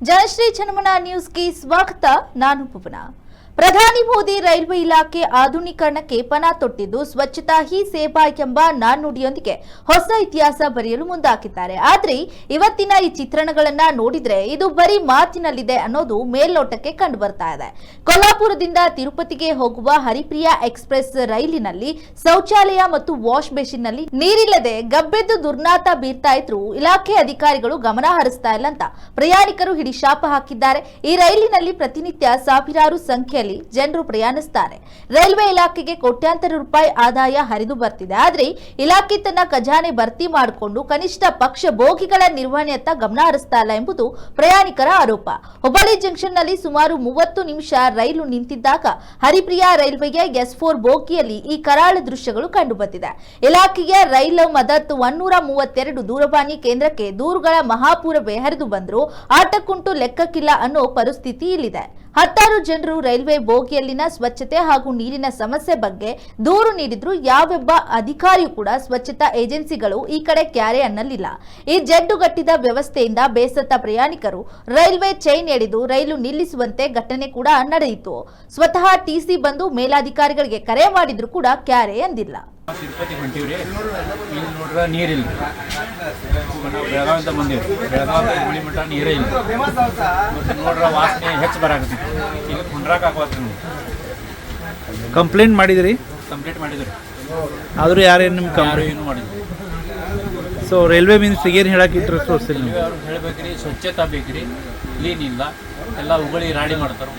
ಜಯಶ್ರೀ ಚನ್ನಮನ ನ್ಯೂಸ್ಗೆ ಸ್ವಾಗತ ನಾನು ಭುವನ ಪ್ರಧಾನಿ ಮೋದಿ ರೈಲ್ವೆ ಇಲಾಖೆ ಆಧುನೀಕರಣಕ್ಕೆ ಪಣ ತೊಟ್ಟಿದ್ದು ಸ್ವಚ್ಛತಾ ಹಿ ಸೇವಾ ಎಂಬ ನಾಣ್ಣುಡಿಯೊಂದಿಗೆ ಹೊಸ ಇತಿಹಾಸ ಬರೆಯಲು ಮುಂದಾಕಿದ್ದಾರೆ. ಆದ್ರೆ ಇವತ್ತಿನ ಈ ಚಿತ್ರಣಗಳನ್ನ ನೋಡಿದ್ರೆ ಇದು ಬರೀ ಮಾತಿನಲ್ಲಿದೆ ಅನ್ನೋದು ಮೇಲ್ನೋಟಕ್ಕೆ ಕಂಡು ಬರ್ತಾ ಇದೆ. ಕೊಲ್ಲಾಪುರದಿಂದ ತಿರುಪತಿಗೆ ಹೋಗುವ ಹರಿಪ್ರಿಯಾ ಎಕ್ಸ್ಪ್ರೆಸ್ ರೈಲಿನಲ್ಲಿ ಶೌಚಾಲಯ ಮತ್ತು ವಾಶ್ ಬೇಸಿನ್ನಲ್ಲಿ ನೀರಿಲ್ಲದೆ ಗಬ್ಬೆದ್ದು ದುರ್ನಾತ ಬೀರ್ತಾ ಇದ್ರು. ಇಲಾಖೆ ಅಧಿಕಾರಿಗಳು ಗಮನ ಹರಿಸ್ತಾ ಇಲ್ಲ ಅಂತ ಪ್ರಯಾಣಿಕರು ಹಿಡಿ ಶಾಪ ಹಾಕಿದ್ದಾರೆ. ಈ ರೈಲಿನಲ್ಲಿ ಪ್ರತಿನಿತ್ಯ ಸಾವಿರಾರು ಸಂಖ್ಯೆಯಲ್ಲಿ ಜನರು ಪ್ರಯಾಣಿಸ್ತಾರೆ. ರೈಲ್ವೆ ಇಲಾಖೆಗೆ ಕೋಟ್ಯಾಂತರ ರೂಪಾಯಿ ಆದಾಯ ಹರಿದು ಬರ್ತಿದೆ. ಆದ್ರೆ ಇಲಾಖೆ ತನ್ನ ಖಜಾನೆ ಭರ್ತಿ ಮಾಡಿಕೊಂಡು ಕನಿಷ್ಠ ಪಕ್ಷ ಬೋಗಿಗಳ ನಿರ್ವಹಣೆಯತ್ತ ಗಮನ ಹರಿಸ್ತಾ ಎಂಬುದು ಪ್ರಯಾಣಿಕರ ಆರೋಪ. ಹುಬ್ಬಳ್ಳಿ ಜಂಕ್ಷನ್ನಲ್ಲಿ ಸುಮಾರು ಮೂವತ್ತು ನಿಮಿಷ ರೈಲು ನಿಂತಿದ್ದಾಗ ಹರಿಪ್ರಿಯಾ ರೈಲ್ವೆಯ ಎಸ್ ಫೋರ್ ಬೋಗಿಯಲ್ಲಿ ಈ ಕರಾಳ ದೃಶ್ಯಗಳು ಕಂಡುಬಂದಿದೆ. ಇಲಾಖೆಯ ರೈಲು ಮದತ್ ಒನ್ನೂರ ಮೂವತ್ತೆರಡು ದೂರವಾಣಿ ಕೇಂದ್ರಕ್ಕೆ ದೂರುಗಳ ಮಹಾಪೂರವೇ ಹರಿದು ಬಂದರೂ ಆಟಕ್ಕುಂಟು ಲೆಕ್ಕಕ್ಕಿಲ್ಲ ಅನ್ನೋ ಪರಿಸ್ಥಿತಿ ಇಲ್ಲಿದೆ. ಹತ್ತಾರು ಜನರು ರೈಲ್ವೆ ಬೋಗಿಯಲ್ಲಿನ ಸ್ವಚ್ಛತೆ ಹಾಗೂ ನೀರಿನ ಸಮಸ್ಯೆ ಬಗ್ಗೆ ದೂರು ನೀಡಿದ್ರು ಯಾವೆಬ್ಬ ಅಧಿಕಾರಿಯೂ ಕೂಡ ಸ್ವಚ್ಛತಾ ಏಜೆನ್ಸಿಗಳು ಈ ಕಡೆ ಕ್ಯಾರೆ ಅನ್ನಲಿಲ್ಲ. ಈ ಜಡ್ಡುಗಟ್ಟಿದ ವ್ಯವಸ್ಥೆಯಿಂದ ಬೇಸತ್ತ ಪ್ರಯಾಣಿಕರು ರೈಲ್ವೆ ಚೈನ್ ಎಳೆದು ರೈಲು ನಿಲ್ಲಿಸುವಂತೆ ಘಟನೆ ಕೂಡ ನಡೆಯಿತು. ಸ್ವತಃ ಟಿಸಿ ಬಂದು ಮೇಲಾಧಿಕಾರಿಗಳಿಗೆ ಕರೆ ಮಾಡಿದ್ರು ಕೂಡ ಕ್ಯಾರೆ ಅಂದಿಲ್ಲ. ಇಲ್ಲಿ ಬೆಳಗಾವಿಂದ ಬಂದೀವಿ ಬೆಳಗಾವಿ ಹುಳಿ ಮಠ ನೀರೇ ಇಲ್ಲ. ಮತ್ತೆ ನೋಡ್ರ ವಾಸನೆ ಹೆಚ್ಚು ಬರಾಕತ್ತಿ ಈಗ ಕುಂಡ್ರಾಕ್ ನೀವು. ಕಂಪ್ಲೇಂಟ್ ಮಾಡಿದ್ರಿ? ಕಂಪ್ಲೇಂಟ್ ಮಾಡಿದ್ರಿ. ಆದರೂ ಯಾರೇನು ನಿಮ್ಮ ಯಾರು ಏನು ಮಾಡಿದ್ರಿ ಸೊ ರೈಲ್ವೆ ಮಿನಿಸ್ಟ್ರಿಗೆ ಏನು ಹೇಳಕ್ಕೆ ಇಂಟ್ರೆಸ್ಟ್ ತೋರಿಸಿಲ್ಲ ನೀವು? ಅವ್ರು ಹೇಳ್ಬೇಕ್ರಿ ಸ್ವಚ್ಛತಾ ಬೇಕ್ರಿ ಕ್ಲೀನ್ ಇಲ್ಲ. ಎಲ್ಲ ಉಗುಳಿ ರಾಡಿ ಮಾಡ್ತಾರೆ.